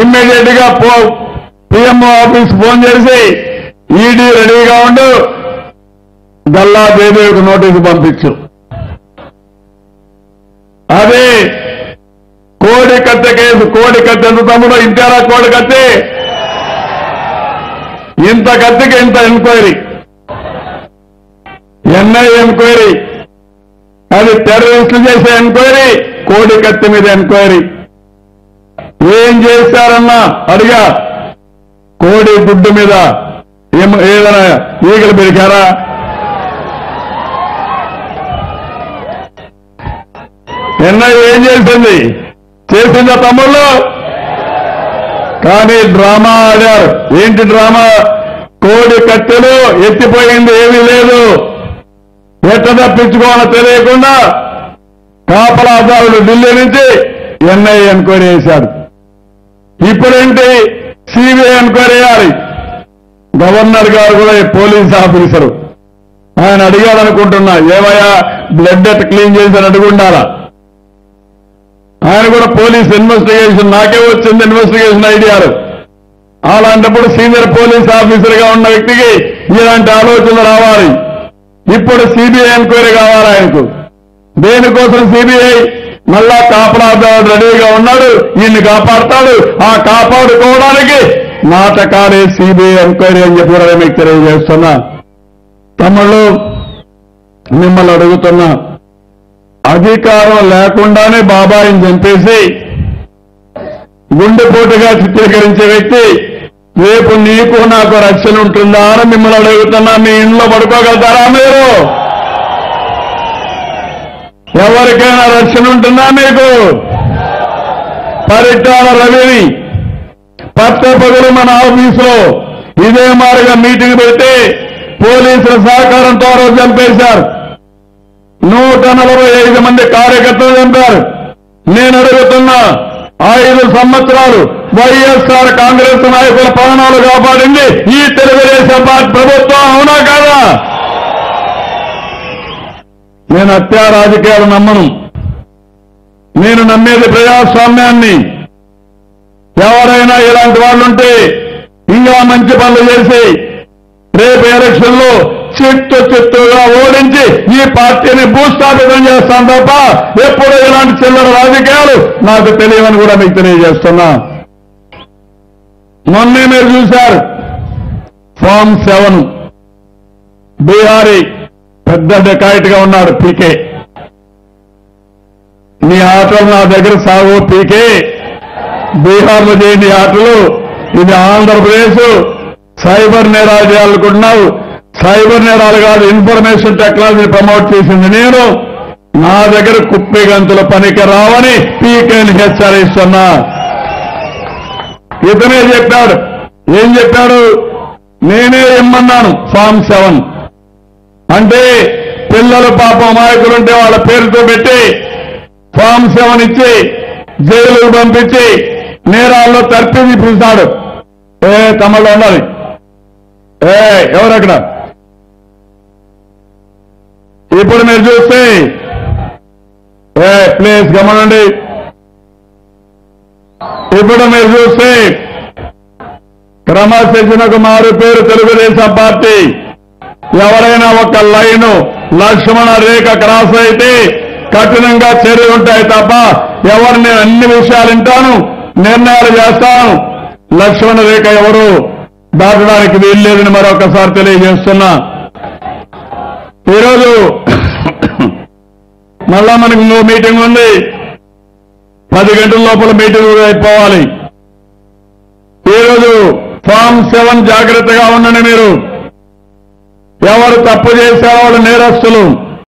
ఇమ్మీడియట్గా పో PMO office phone చేసి ఈడీ రెడీగా ఉండు. గల్లా దేవికి నోటీసు పంపించు. అదే కోడి కత్తె కేసు కోడి కత్తె ఎంత తమ్ముడు ఇంటారా కోడి కత్తి? ఇంత కత్తికి ఇంత ఎంక్వైరీ ఎన్ఐ ఎంక్వైరీ అది టెర్రరిస్టులు చేసే ఎంక్వైరీ కోడి కత్తి మీద ఎంక్వైరీ ఏం చేశారన్నా అడిగా. కోడి గుడ్డు మీద ఏదైనా ఈగలు పెరిగారా నిన్న ఏం చేసింది? చేసిందా తమ్ముళ్ళు? కానీ డ్రామా ఆడారు. ఏంటి డ్రామా? కోడి కట్టెలు ఎత్తిపోయింది ఏమీ లేదు. ఎట్ట తప్పించుకోవాలో తెలియకుండా కాపలాదారుడు ఢిల్లీ నుంచి ఎన్ఐ అనుకోని చేశాడు. ఇప్పుడేంటి సిబిఐ ఎంక్వైరీ చేయాలి? గవర్నర్ గారు కూడా పోలీస్ ఆఫీసరు. ఆయన అడిగాడనుకుంటున్నా ఏమయ్యా బ్లడ్ ఎట్ క్లీన్ చేసి అని అడుగుండాలా ఆయన కూడా పోలీస్ ఇన్వెస్టిగేషన్ నాకే వచ్చింది ఇన్వెస్టిగేషన్ ఐడియాలు అలాంటప్పుడు సీనియర్ పోలీస్ ఆఫీసర్గా ఉన్న వ్యక్తికి ఇలాంటి ఆలోచనలు రావాలి. ఇప్పుడు సిబిఐ ఎంక్వైరీ కావాలి ఆయనకు. దేనికోసం సిబిఐ మళ్ళా కాపాడాడు రెడీగా ఉన్నాడు. ఈయన్ని కాపాడతాడు. ఆ కాపాడుకోవడానికి నాటకాలే సిబిఐ ఎంక్వైరీ అని చెప్పి కూడా మీకు తెలియజేస్తున్నా. తమ్ముళ్ళు మిమ్మల్ని అడుగుతున్నా. అధికారం లేకుండానే బాబాయిని చంపేసి గుండెపోటుగా చిత్రీకరించే వ్యక్తి రేపు నీకు నాకు రక్షణ ఉంటుందా అని మిమ్మల్ని అడుగుతున్నా. మీ ఇంట్లో పడుకోగలుగుతారా మీరు? ఎవరికైనా రక్షణ ఉంటుందా మీకు? పరిటాల రవిని పత్త పగులు మన ఆఫీసులో ఇదే మారుగా మీటింగ్ పెడితే పోలీసుల సహకారంతో ఆ రోజు చంపేశారు. నూట నలభై ఐదు మంది కార్యకర్తలు చంపారు. నేను అడుగుతున్నా ఐదు సంవత్సరాలు వైఎస్ఆర్ కాంగ్రెస్ నాయకుల ప్రాణాలు కాపాడింది ఈ తెలుగుదేశం పార్టీ ప్రభుత్వం అవునా కాదా? నేను హత్యా రాజకీయాలు నమ్మను. నేను నమ్మేది ప్రజాస్వామ్యాన్ని. ఎవరైనా ఇలాంటి వాళ్ళుంటే ఇంకా మంచి పనులు చేసి రేపు ఎలక్షన్లో చిత్తు చిత్తుగా ఓడించి ఈ పార్టీని భూస్థాపితం చేస్తాం తప్ప ఎప్పుడు ఇలాంటి చిల్లర రాజకీయాలు నాకు తెలియవని కూడా మీకు తెలియజేస్తున్నా. మొన్నే మీరు చూశారు. Form seven. బీహారీ పెద్ద డెకాయిట్గా ఉన్నాడు పీకే. నీ ఆటలు నా దగ్గర సాగు పీకే. బీహార్లో చేయండి ఆటలు. ఇది ఆంధ్రప్రదేశ్. సైబర్ నేరాలు చేయాలనుకుంటున్నావు. సైబర్ నేరాలు కాదు ఇన్ఫర్మేషన్ టెక్నాలజీ ప్రమోట్ చేసింది నేను. నా దగ్గర కుప్పి గంతుల పనికి రావని పీకేని హెచ్చరిస్తున్నా. ఇతనే చెప్పాడు. ఏం చెప్పాడు? నేనే ఇమ్మన్నాను. Form seven. అంటే పిల్లలు పాపం అమాయకులుంటే వాళ్ళ పేరుతో పెట్టి ఫామ్ సెవెన్ ఇచ్చి జైలుకు పంపించి నేరాల్లో తర్పించి పిలుస్తాడు ఏ తమలో ఉండాలి. ఏ ఎవరక్కడ ఇప్పుడు మీరు చూస్తే ఏ ప్లీజ్ గమనండి. ఇప్పుడు మీరు చూస్తే క్రమశిక్షణకు మారు పేరు తెలుగుదేశం పార్టీ. ఎవరైనా ఒక లైను లక్ష్మణ రేఖ క్రాస్ అయితే కఠినంగా చర్యలు ఉంటాయి తప్ప ఎవరిని అన్ని విషయాలు వింటాను నిర్ణయాలు చేస్తాను. లక్ష్మణ రేఖ ఎవరు? దాటడానికి వీల్లేదని మరొకసారి తెలియజేస్తున్నా. ఈరోజు మళ్ళా మనకి ఇంకో మీటింగ్ ఉంది. పది గంటల లోపల మీటింగ్ అయిపోవాలి. ఈరోజు ఫామ్ సెవెన్ జాగ్రత్తగా ఉండండి మీరు. ఎవరు తప్పు చేశారో వాళ్ళు నేరస్తులు?